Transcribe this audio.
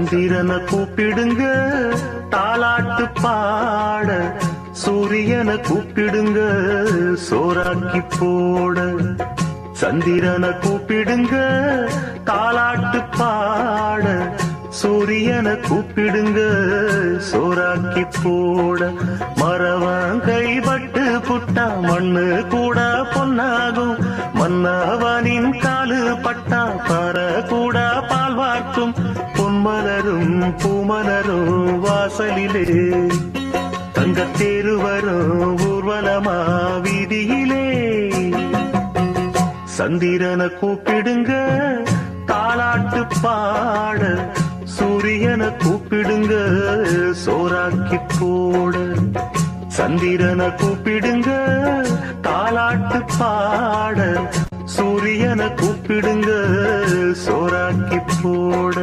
சந்திரனை கூப்பிடுங்க தாளாட்டு பாட. சூரியனை கூப்பிடுங்க சோறாக்கி போட. சந்திரனை கூப்பிடுங்க தாளாட்டு பாட. சூரியனை கூப்பிடுங்க சோறாக்கி போட. மரவன் கைபட்டு புட்டா மண்ணு கூட பொன்னாகும். மன்னவனின் காலு பட்டா பற கூட பால் வார்க்கும். பொன்மலரும் பூமலரும் வாசலிலே. தங்கத்தேரு வரும் ஊர்வலமா வீதியிலே. சந்திரனை கூப்பிடுங்க தாளாட்டு பாட. சூரியனை கூப்பிடுங்க சோறாக்கி போட. சந்திரனை கூப்பிடுங்க தாளாட்டு பாட. சூரியனை கூப்பிடுங்க சோறாக்கி போட.